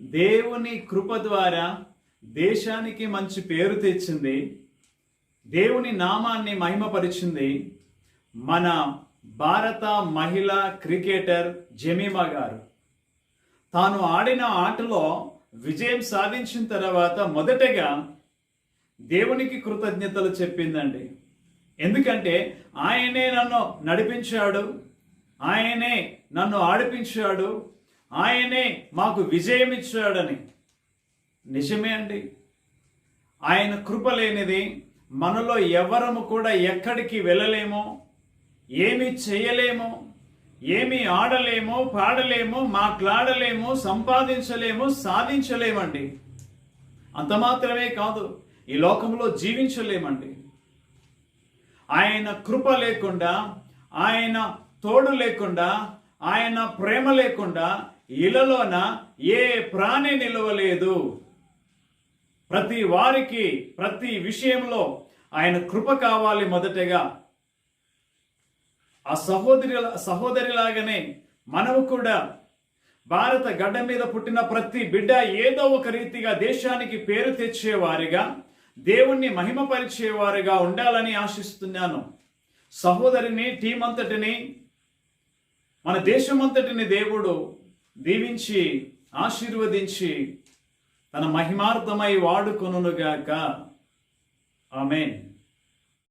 దేవుని కృప ద్వారా దేశానికి మంచి పేరు తెచ్చింది. దేవుని నామాన్ని మహిమపరిచింది. మన భారత మహిళా క్రికెటర్ జమీమా గారు. తాను ఆడిన ఆటలో విజయం సాధించిన తర్వాత మొదటగా దేవునికి కృతజ్ఞతలు చెప్పిందండి. ఎందుకంటే ఆయనే నన్ను నడిపించాడు. ఆయనే నన్ను ఆడిపించాడు. ఆయనే మాకు విజయం ఇచ్చాడని నిజమే అండి. ఆయన కృప లేనిది మనలో ఎవరము కూడా ఎక్కడికి వెళ్ళలేమో ఏమి చేయలేమో ఏమి ఆడలేమో పాడలేమో మాట్లాడలేమో సంపాదించలేమో సాధించలేమండి. అంత మాత్రమే కాదు ఈ లోకంలో జీవించలేమండి. ఆయన కృప లేకుండా ఆయన తోడు లేకుండా ఆయన ప్రేమ లేకుండా ఇలలోన ఏ ప్రాణి నిలవలేదు? ప్రతి వారికి ప్రతి విషయంలో ఆయన కృప కావాలి మొదటగా. ఆ సహోదరి సహోదరిలాగానే మనము కూడా భారత గడ్డ మీద పుట్టిన ప్రతి బిడ్డ ఏదో ఒక రీతిగా దేశానికి పేరు తెచ్చేవారిగా దేవుణ్ణి మహిమపరిచేవారిగా ఉండాలని ఆశిస్తున్నాను. సహోదరిని టీం అంతటిని మన దేశమంతటిని దేవుడు దీవించి ఆశీర్వదించి తన మహిమార్థమై వాడుకొనుగాక ఆమెన్.